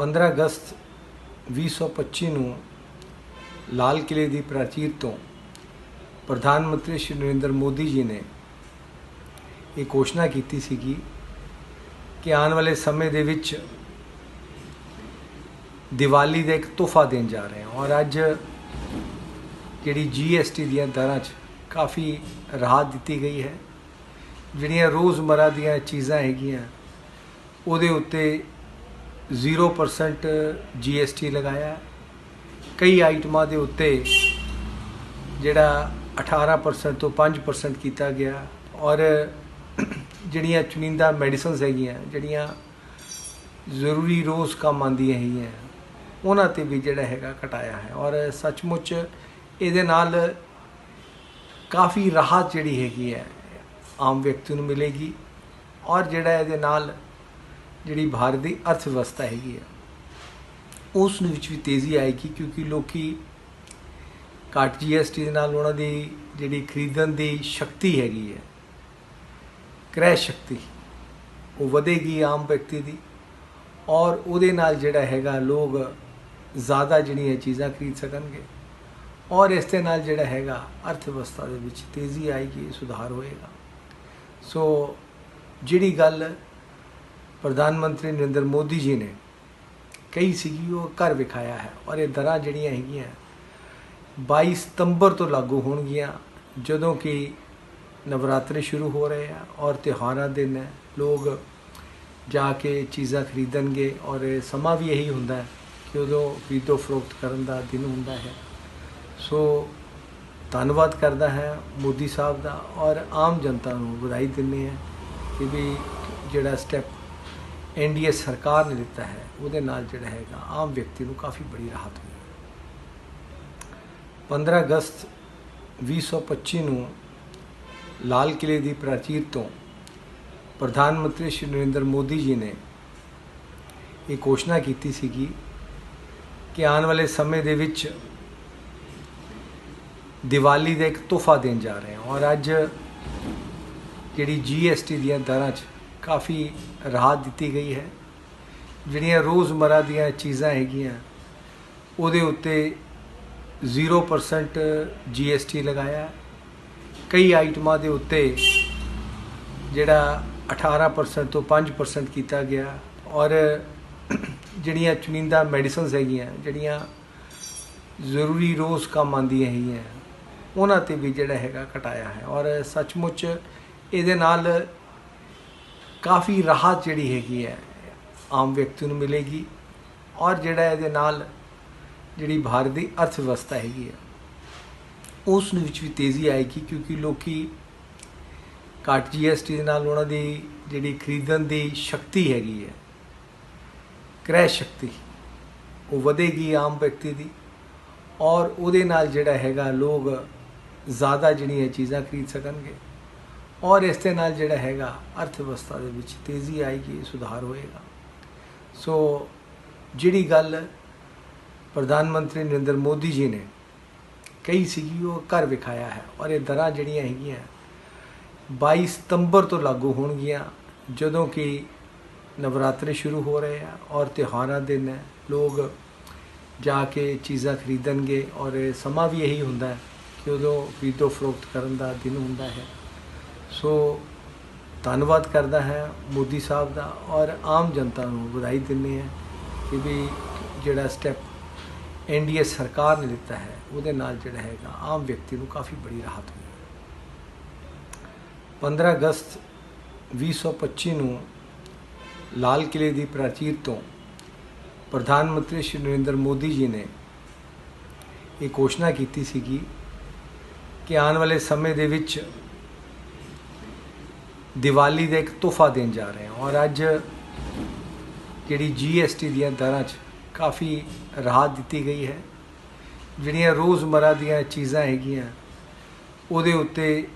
15 ਅਗਸਤ 2025 ਨੂੰ ਲਾਲ ਕਿਲੇ ਦੀ ਪ੍ਰਾਚੀਰ ਤੋਂ ਪ੍ਰਧਾਨ ਮੰਤਰੀ ਸ਼੍ਰੀ ਨਰਿੰਦਰ ਮੋਦੀ ਜੀ ਨੇ ਇਹ ਘੋਸ਼ਣਾ ਕੀਤੀ ਸੀਗੀ ਕਿ ਆਉਣ ਵਾਲੇ ਸਮੇਂ ਦੇ ਵਿੱਚ ਦੀਵਾਲੀ ਦਾ ਇੱਕ ਤੋਹਫਾ ਦੇਣ ਜਾ ਰਹੇ ਹਾਂ ਔਰ ਅੱਜ ਜਿਹੜੀ ਜੀਐਸਟੀ ਦੀਆਂ ਦਰਾਂ 'ਚ ਕਾਫੀ ਰਾਹਤ ਦਿੱਤੀ ਗਈ ਹੈ। ਜਿਹੜੀਆਂ ਰੋਜ਼ਮਰਾ ਦੀਆਂ ਚੀਜ਼ਾਂ ਹੈਗੀਆਂ, ਉਹਦੇ ਉੱਤੇ 0% ਜੀਐਸਟੀ ਲਗਾਇਆ ਕਈ ਆਈਟਮਾਂ ਦੇ ਉੱਤੇ ਜਿਹੜਾ 18% ਤੋਂ 5% ਕੀਤਾ ਗਿਆ ਔਰ ਜਿਹੜੀਆਂ ਚੁਣਿੰਦਾ ਮੈਡੀਸਨਸ ਹੈਗੀਆਂ, ਜਿਹੜੀਆਂ ਜ਼ਰੂਰੀ ਰੋਜ਼ ਕੰਮ ਆਉਂਦੀਆਂ ਹੈਗੀਆਂ, ਉਹਨਾਂ ਤੇ ਵੀ ਜਿਹੜਾ ਹੈਗਾ ਘਟਾਇਆ ਹੈ। ਔਰ ਸੱਚਮੁੱਚ ਇਹਦੇ ਨਾਲ ਕਾਫੀ ਰਾਹਤ ਜਿਹੜੀ ਹੈਗੀ ਹੈ ਆਮ ਵਿਅਕਤੀ ਨੂੰ ਮਿਲੇਗੀ ਔਰ ਜਿਹੜਾ ਇਹਦੇ ਨਾਲ ਜਿਹੜੀ ਭਾਰਤ ਦੀ ਅਰਥ ਵਿਵਸਥਾ ਹੈਗੀ ਆ, ਉਸ ਨੂੰ ਵਿੱਚ ਵੀ ਤੇਜ਼ੀ ਆਏਗੀ ਕਿਉਂਕਿ ਲੋਕੀ ਘੱਟ ਜੀਐਸਟੀ ਦੇ ਨਾਲ ਉਹਨਾਂ ਦੀ ਜਿਹੜੀ ਖਰੀਦਣ ਦੀ ਸ਼ਕਤੀ ਹੈਗੀ ਹੈ, ਕ੍ਰੈ ਸ਼ਕਤੀ, ਉਹ ਵਧੇਗੀ ਆਮ ਵਿਅਕਤੀ ਦੀ ਔਰ ਉਹਦੇ ਨਾਲ ਜਿਹੜਾ ਹੈਗਾ ਲੋਕ ਜ਼ਿਆਦਾ ਜਿਹੜੀਆਂ ਚੀਜ਼ਾਂ ਖਰੀਦ ਸਕਣਗੇ ਔਰ ਇਸ ਦੇ ਨਾਲ ਜਿਹੜਾ ਹੈਗਾ ਅਰਥ ਵਿਵਸਥਾ ਦੇ ਵਿੱਚ ਤੇਜ਼ੀ ਆਏਗੀ, ਸੁਧਾਰ ਹੋਏਗਾ। ਸੋ ਜਿਹੜੀ ਗੱਲ ਪ੍ਰਧਾਨ ਮੰਤਰੀ ਨਰਿੰਦਰ ਮੋਦੀ ਜੀ ਨੇ ਕਈ ਸੀਗੀ ਉਹ ਘਰ ਵਿਖਾਇਆ ਹੈ ਔਰ ਇਹ ਦਰਾਂ ਜਿਹੜੀਆਂ ਹੈਗੀਆਂ 22 ਸਤੰਬਰ ਤੋਂ ਲਾਗੂ ਹੋਣਗੀਆਂ, ਜਦੋਂ ਕਿ ਨਵਰਾਤਰੇ ਸ਼ੁਰੂ ਹੋ ਰਹੇ ਆ ਔਰ ਤਿਉਹਾਰਾਂ ਦਿਨ ਹੈ, ਲੋਕ ਜਾ ਕੇ ਚੀਜ਼ਾਂ ਖਰੀਦਣਗੇ ਔਰ ਇਹ ਸਮਾਂ ਵੀ ਇਹੀ ਹੁੰਦਾ ਹੈ ਕਿ ਉਦੋਂ ਖਰੀਦੋ ਫਰੋਖਤ ਕਰਨ ਦਾ ਦਿਨ ਹੁੰਦਾ ਹੈ। ਸੋ ਧੰਨਵਾਦ ਕਰਦਾ ਹੈ ਮੋਦੀ ਸਾਹਿਬ ਦਾ ਔਰ ਆਮ ਜਨਤਾ ਨੂੰ ਵਧਾਈ ਦਿੰਦੇ ਹਾਂ ਕਿ ਵੀ ਜਿਹੜਾ ਸਟੈਪ ਐਨਡੀਏ ਸਰਕਾਰ ਨੇ ਦਿੱਤਾ ਹੈ, ਉਹਦੇ ਨਾਲ ਜਿਹੜਾ ਹੈਗਾ ਆਮ ਵਿਅਕਤੀ ਨੂੰ ਕਾਫੀ ਬੜੀ ਰਾਹਤ ਹੋਈ 15 ਅਗਸਤ 2025 ਨੂੰ ਲਾਲ ਕਿਲੇ ਦੀ ਪ੍ਰਾਚੀਰ ਤੋਂ ਪ੍ਰਧਾਨ ਮੰਤਰੀ ਸ਼੍ਰੀ ਨਰਿੰਦਰ ਮੋਦੀ ਜੀ ਨੇ ਇਹ ਘੋਸ਼ਣਾ ਕੀਤੀ ਸੀਗੀ ਕਿ ਆਉਣ ਵਾਲੇ ਸਮੇਂ ਦੇ ਵਿੱਚ ਦੀਵਾਲੀ ਦਾ ਇੱਕ ਤੋਹਫਾ ਦੇਣ ਜਾ ਰਹੇ ਹਾਂ ਔਰ ਅੱਜ ਜਿਹੜੀ ਜੀਐਸਟੀ ਦੀਆਂ ਦਰਾਂ 'ਚ ਕਾਫੀ ਰਾਹਤ ਦਿੱਤੀ ਗਈ ਹੈ। ਜਿਹੜੀਆਂ ਰੋਜ਼ਮਰਾ ਦੀਆਂ ਚੀਜ਼ਾਂ ਹੈਗੀਆਂ, ਉਹਦੇ ਉੱਤੇ 0% ਜੀਐਸਟੀ ਲਗਾਇਆ। ਕਈ ਆਈਟਮਾਂ ਦੇ ਉੱਤੇ ਜਿਹੜਾ 18% ਤੋਂ 5% ਕੀਤਾ ਗਿਆ। ਔਰ ਜਿਹੜੀਆਂ ਚੁਣਿੰਦਾ ਮੈਡੀਸਨਸ ਹੈਗੀਆਂ, ਜਿਹੜੀਆਂ ਜ਼ਰੂਰੀ ਰੋਜ਼ ਕੰਮ ਆਉਂਦੀਆਂ ਹੈਗੀਆਂ, ਉਹਨਾਂ ਤੇ ਵੀ ਜਿਹੜਾ ਹੈਗਾ ਘਟਾਇਆ ਹੈ। ਔਰ ਸੱਚਮੁੱਚ ਇਹਦੇ ਨਾਲ ਕਾਫੀ ਰਾਹਤ ਜਿਹੜੀ ਹੈਗੀ ਹੈ, ਆਮ ਵਿਅਕਤੀ ਨੂੰ ਮਿਲੇਗੀ ਔਰ ਜਿਹੜਾ ਇਹਦੇ ਨਾਲ ਜਿਹੜੀ ਭਾਰਤ ਦੀ ਅਰਥ ਵਿਵਸਥਾ ਹੈਗੀ ਹੈ ਉਸ ਨੂੰ ਵਿੱਚ ਵੀ ਤੇਜ਼ੀ ਆਏਗੀ ਕਿਉਂਕਿ ਲੋਕੀ ਘੱਟ ਜੀਐਸਟੀ ਦੇ ਨਾਲ ਉਹਨਾਂ ਦੀ ਜਿਹੜੀ ਖਰੀਦਣ ਦੀ ਸ਼ਕਤੀ ਹੈਗੀ ਹੈ, ਕ੍ਰੈ ਸ਼ਕਤੀ, ਉਹ ਵਧੇਗੀ ਆਮ ਵਿਅਕਤੀ ਦੀ ਔਰ ਉਹਦੇ ਨਾਲ ਜਿਹੜਾ ਹੈਗਾ ਲੋਕ ਜ਼ਿਆਦਾ ਜਿਹੜੀਆਂ ਚੀਜ਼ਾਂ ਖਰੀਦ ਸਕਣਗੇ। ਔਰ ਇਸ ਦੇ ਨਾਲ ਜਿਹੜਾ ਹੈਗਾ ਅਰਥ ਵਿਵਸਥਾ ਦੇ ਵਿੱਚ ਤੇਜ਼ੀ ਆਏਗੀ, ਸੁਧਾਰ ਹੋਏਗਾ। ਸੋ ਜਿਹੜੀ ਗੱਲ ਪ੍ਰਧਾਨ ਮੰਤਰੀ ਨਰਿੰਦਰ ਮੋਦੀ ਜੀ ਨੇ ਕਹੀ ਸੀਗੀ, ਉਹ ਘਰ ਵਿਖਾਇਆ ਹੈ ਔਰ ਇਹ ਦਰਾਂ ਜਿਹੜੀਆਂ ਹੈਗੀਆਂ 22 ਸਤੰਬਰ ਤੋਂ ਲਾਗੂ ਹੋਣਗੀਆਂ, ਜਦੋਂ ਕਿ ਨਵਰਾਤਰੇ ਸ਼ੁਰੂ ਹੋ ਰਹੇ ਆ ਔਰ ਤਿਉਹਾਰਾਂ ਦਿਨ ਹੈ ਲੋਕ ਜਾ ਕੇ ਚੀਜ਼ਾਂ ਖਰੀਦਣਗੇ ਔਰ ਇਹ ਸਮਾਂ ਵੀ ਇਹੀ ਹੁੰਦਾ ਕਿ ਉਦੋਂ ਖਰੀਦੋ ਫਰੋਖਤ ਕਰਨ ਦਾ ਦਿਨ ਹੁੰਦਾ ਹੈ। ਸੋ ਧੰਨਵਾਦ ਕਰਦਾ ਹੈ ਮੋਦੀ ਸਾਹਿਬ ਦਾ ਔਰ ਆਮ ਜਨਤਾ ਨੂੰ ਵਧਾਈ ਦਿੰਦੇ ਹਾਂ ਕਿ ਵੀ ਜਿਹੜਾ ਸਟੈਪ ਐਨਡੀਏ ਸਰਕਾਰ ਨੇ ਦਿੱਤਾ ਹੈ, ਉਹਦੇ ਨਾਲ ਜਿਹੜਾ ਹੈਗਾ ਆਮ ਵਿਅਕਤੀ ਨੂੰ ਕਾਫੀ ਬੜੀ ਰਾਹਤ ਹੋਈ 15 ਅਗਸਤ 2025 ਨੂੰ ਲਾਲ ਕਿਲੇ ਦੀ ਪ੍ਰਾਚੀਰ ਤੋਂ ਪ੍ਰਧਾਨ ਮੰਤਰੀ ਸ਼੍ਰੀ ਨਰਿੰਦਰ ਮੋਦੀ ਜੀ ਨੇ ਇਹ ਘੋਸ਼ਣਾ ਕੀਤੀ ਸੀਗੀ ਕਿ ਆਉਣ ਵਾਲੇ ਸਮੇਂ ਦੇ ਵਿੱਚ ਦੀਵਾਲੀ ਦਾ ਇੱਕ ਤੋਹਫਾ ਦੇਣ ਜਾ ਰਹੇ ਹਾਂ। ਔਰ ਅੱਜ ਜਿਹੜੀ ਜੀਐਸਟੀ ਦੀਆਂ ਦਰਾਂ 'ਚ ਕਾਫੀ ਰਾਹਤ ਦਿੱਤੀ ਗਈ ਹੈ। ਜਿਹੜੀਆਂ ਰੋਜ਼ਮਰਾ ਦੀਆਂ ਚੀਜ਼ਾਂ ਹੈਗੀਆਂ, ਉਹਦੇ ਉੱਤੇ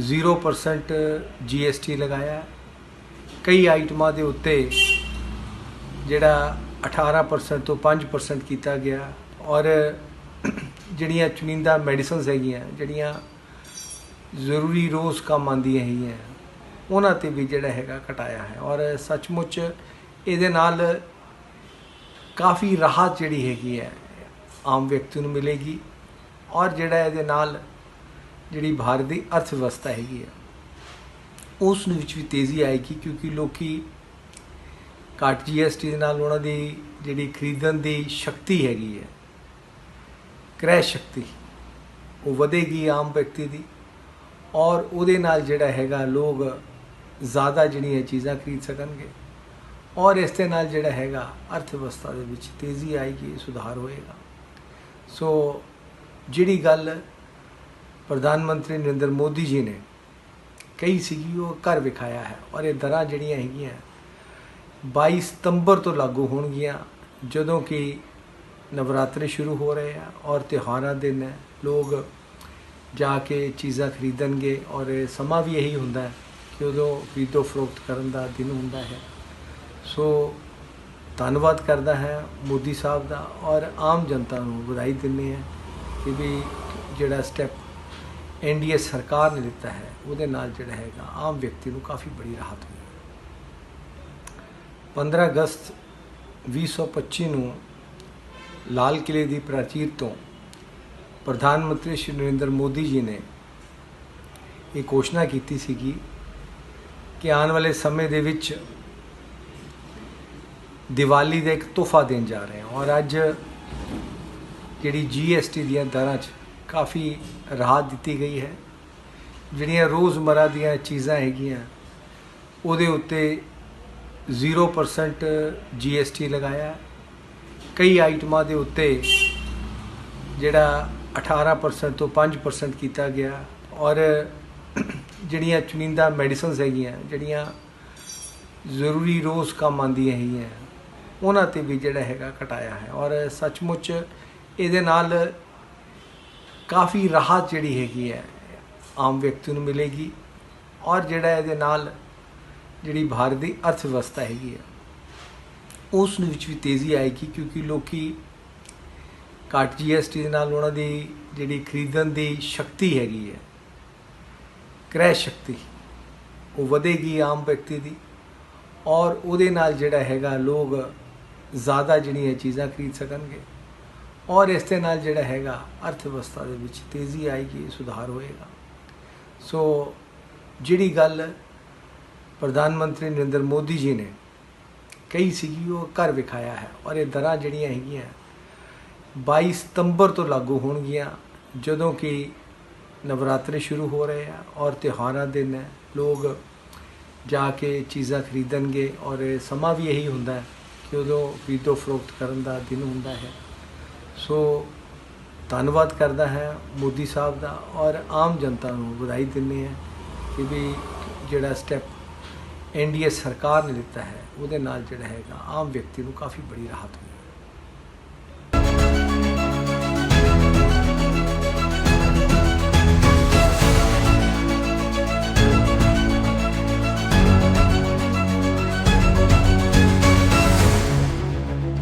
0% ਜੀਐਸਟੀ ਲਗਾਇਆ। ਕਈ ਆਈਟਮਾਂ ਦੇ ਉੱਤੇ ਜਿਹੜਾ 18% ਤੋਂ 5% ਕੀਤਾ ਗਿਆ। ਔਰ ਜਿਹੜੀਆਂ ਚੁਣਿੰਦਾ ਮੈਡੀਸਨਸ ਹੈਗੀਆਂ, ਜਿਹੜੀਆਂ ਜ਼ਰੂਰੀ ਰੋਜ਼ ਕੰਮ ਆਉਂਦੀਆਂ ਹੈਗੀਆਂ ਉਹਨਾਂ ਤੇ ਵੀ ਜਿਹੜਾ ਹੈਗਾ ਘਟਾਇਆ ਹੈ ਔਰ ਸੱਚਮੁੱਚ ਇਹਦੇ ਨਾਲ ਕਾਫੀ ਰਾਹਤ ਜਿਹੜੀ ਹੈਗੀ ਹੈ ਆਮ ਵਿਅਕਤੀ ਨੂੰ ਮਿਲੇਗੀ ਔਰ ਜਿਹੜਾ ਇਹਦੇ ਨਾਲ ਜਿਹੜੀ ਭਾਰਤ ਦੀ ਅਰਥ ਵਿਵਸਥਾ ਹੈਗੀ ਹੈ ਉਸ ਨੂੰ ਵਿੱਚ ਵੀ ਤੇਜ਼ੀ ਆਏਗੀ ਕਿਉਂਕਿ ਲੋਕੀ ਘੱਟ ਜੀਐਸਟੀ ਦੇ ਨਾਲ ਉਹਨਾਂ ਦੀ ਜਿਹੜੀ ਖਰੀਦਣ ਦੀ ਸ਼ਕਤੀ ਹੈਗੀ ਹੈ ਕ੍ਰੈ ਸ਼ਕਤੀ, ਉਹ ਵਧੇਗੀ ਆਮ ਵਿਅਕਤੀ ਦੀ ਔਰ ਉਹਦੇ ਨਾਲ ਜਿਹੜਾ ਹੈਗਾ ਲੋਕ ਜ਼ਿਆਦਾ ਜਿਹੜੀਆਂ ਚੀਜ਼ਾਂ ਖਰੀਦ ਸਕਣਗੇ। ਔਰ ਇਸ ਦੇ ਨਾਲ ਜਿਹੜਾ ਹੈਗਾ ਅਰਥ ਵਿਵਸਥਾ ਦੇ ਵਿੱਚ ਤੇਜ਼ੀ ਆਏਗੀ, ਸੁਧਾਰ ਹੋਏਗਾ। ਸੋ ਜਿਹੜੀ ਗੱਲ ਪ੍ਰਧਾਨ ਮੰਤਰੀ ਨਰਿੰਦਰ ਮੋਦੀ ਜੀ ਨੇ ਕਹੀ ਸੀਗੀ, ਉਹ ਕਰ ਵਿਖਾਇਆ ਹੈ। ਔਰ ਇਹ ਦਰਾਂ ਜਿਹੜੀਆਂ ਹੈਗੀਆਂ 22 ਸਤੰਬਰ ਤੋਂ ਲਾਗੂ ਹੋਣਗੀਆਂ, ਜਦੋਂ ਕਿ ਨਵਰਾਤਰੇ ਸ਼ੁਰੂ ਹੋ ਰਹੇ ਆ ਔਰ ਤਿਉਹਾਰਾਂ ਦੇ ਦਿਨ ਹੈ ਲੋਕ ਜਾ ਕੇ ਚੀਜ਼ਾਂ ਖਰੀਦਣਗੇ ਔਰ ਇਹ ਸਮਾਂ ਵੀ ਇਹੀ ਹੁੰਦਾ ਹੈ। ਜਦੋਂ ਉਦੋਂ ਖਰੀਦੋ ਫਰੋਖਤ ਕਰਨ ਦਾ ਦਿਨ ਹੁੰਦਾ ਹੈ। ਸੋ ਧੰਨਵਾਦ ਕਰਦਾ ਹੈ ਮੋਦੀ ਸਾਹਿਬ ਦਾ ਔਰ ਆਮ ਜਨਤਾ ਨੂੰ ਵਧਾਈ ਦਿੰਦੇ ਹਾਂ ਕਿ ਵੀ ਜਿਹੜਾ ਸਟੈਪ ਐਨਡੀਏ ਸਰਕਾਰ ਨੇ ਦਿੱਤਾ ਹੈ, ਉਹਦੇ ਨਾਲ ਜਿਹੜਾ ਹੈਗਾ ਆਮ ਵਿਅਕਤੀ ਨੂੰ ਕਾਫੀ ਬੜੀ ਰਾਹਤ ਹੋਈ 15 ਅਗਸਤ 2025 ਨੂੰ ਲਾਲ ਕਿਲੇ ਦੀ ਪ੍ਰਾਚੀਰ ਤੋਂ ਪ੍ਰਧਾਨ ਮੰਤਰੀ ਸ਼੍ਰੀ ਨਰਿੰਦਰ ਮੋਦੀ ਜੀ ਨੇ ਇਹ ਘੋਸ਼ਣਾ ਕੀਤੀ ਸੀਗੀ ਕਿ ਕਿ ਆਉਣ ਵਾਲੇ ਸਮੇਂ ਦੇ ਵਿੱਚ ਦੀਵਾਲੀ ਦਾ ਇੱਕ ਤੋਹਫਾ ਦੇਣ ਜਾ ਰਹੇ ਹਾਂ। ਔਰ ਅੱਜ ਜਿਹੜੀ ਜੀਐਸਟੀ ਦੀਆਂ ਦਰਾਂ 'ਚ ਕਾਫੀ ਰਾਹਤ ਦਿੱਤੀ ਗਈ ਹੈ। ਜਿਹੜੀਆਂ ਰੋਜ਼ਮਰਾ ਦੀਆਂ ਚੀਜ਼ਾਂ ਹੈਗੀਆਂ, ਉਹਦੇ ਉੱਤੇ 0% ਜੀਐਸਟੀ ਲਗਾਇਆ। ਕਈ ਆਈਟਮਾਂ ਦੇ ਉੱਤੇ ਜਿਹੜਾ 18% ਤੋਂ 5% ਕੀਤਾ ਗਿਆ। ਔਰ ਜਿਹੜੀਆਂ ਚੁਣਿੰਦਾ ਮੈਡੀਸਨਸ ਹੈਗੀਆਂ, ਜਿਹੜੀਆਂ ਜ਼ਰੂਰੀ ਰੋਜ਼ ਕੰਮ ਆਉਂਦੀਆਂ ਹੈਗੀਆਂ, ਉਹਨਾਂ ਤੇ ਵੀ ਜਿਹੜਾ ਹੈਗਾ ਘਟਾਇਆ ਹੈ। ਔਰ ਸੱਚਮੁੱਚ ਇਹਦੇ ਨਾਲ ਕਾਫੀ ਰਾਹਤ ਜਿਹੜੀ ਹੈਗੀ ਹੈ, ਆਮ ਵਿਅਕਤੀ ਨੂੰ ਮਿਲੇਗੀ। ਔਰ ਜਿਹੜਾ ਇਹਦੇ ਨਾਲ ਜਿਹੜੀ ਭਾਰਤ ਦੀ ਅਰਥ ਵਿਵਸਥਾ ਹੈਗੀ ਹੈ ਉਸ ਨੂੰ ਵਿੱਚ ਵੀ ਤੇਜ਼ੀ ਆਏਗੀ, ਕਿਉਂਕਿ ਲੋਕੀ ਘੱਟ ਜੀਐਸਟੀ ਦੇ ਨਾਲ ਉਹਨਾਂ ਦੀ ਜਿਹੜੀ ਖਰੀਦਣ ਦੀ ਸ਼ਕਤੀ ਹੈਗੀ ਹੈ ਕ੍ਰੈ ਸ਼ਕਤੀ, ਉਹ ਵਧੇਗੀ ਆਮ ਵਿਅਕਤੀ ਦੀ ਔਰ ਉਹਦੇ ਨਾਲ ਜਿਹੜਾ ਹੈਗਾ ਲੋਕ ਜ਼ਿਆਦਾ ਜਿਹੜੀਆਂ ਚੀਜ਼ਾਂ ਖਰੀਦ ਸਕਣਗੇ ਔਰ ਇਸ ਦੇ ਨਾਲ ਜਿਹੜਾ ਹੈਗਾ ਅਰਥ ਵਿਵਸਥਾ ਦੇ ਵਿੱਚ ਤੇਜ਼ੀ ਆਏਗੀ, ਸੁਧਾਰ ਹੋਏਗਾ। ਸੋ ਜਿਹੜੀ ਗੱਲ ਪ੍ਰਧਾਨ ਮੰਤਰੀ ਨਰਿੰਦਰ ਮੋਦੀ ਜੀ ਨੇ ਕਹੀ ਸੀਗੀ, ਉਹ ਘਰ ਵਿਖਾਇਆ ਹੈ ਔਰ ਇਹ ਦਰਾਂ ਜਿਹੜੀਆਂ ਹੈਗੀਆਂ 22 ਸਤੰਬਰ ਤੋਂ ਲਾਗੂ ਹੋਣਗੀਆਂ ਜਦੋਂ ਕਿ ਨਵਰਾਤਰੇ ਸ਼ੁਰੂ ਹੋ ਰਹੇ ਆ ਔਰ ਤਿਉਹਾਰਾਂ ਦਿਨ ਹੈ ਲੋਕ ਜਾ ਕੇ ਚੀਜ਼ਾਂ ਖਰੀਦਣਗੇ ਔਰ ਇਹ ਸਮਾਂ ਵੀ ਇਹੀ ਹੁੰਦਾ ਹੈ ਕਿ ਉਦੋਂ ਖਰੀਦੋ ਫਰੋਖਤ ਕਰਨ ਦਾ ਦਿਨ ਹੁੰਦਾ ਹੈ। ਸੋ ਧੰਨਵਾਦ ਕਰਦਾ ਹੈ ਮੋਦੀ ਸਾਹਿਬ ਦਾ ਔਰ ਆਮ ਜਨਤਾ ਨੂੰ ਵਧਾਈ ਦਿੰਦੇ ਆ ਕਿ ਵੀ ਜਿਹੜਾ ਸਟੈਪ ਐਨਡੀਏ ਸਰਕਾਰ ਨੇ ਦਿੱਤਾ ਹੈ, ਉਹਦੇ ਨਾਲ ਜਿਹੜਾ ਹੈਗਾ ਆਮ ਵਿਅਕਤੀ ਨੂੰ ਕਾਫੀ ਬੜੀ ਰਾਹਤ ਹੋਈ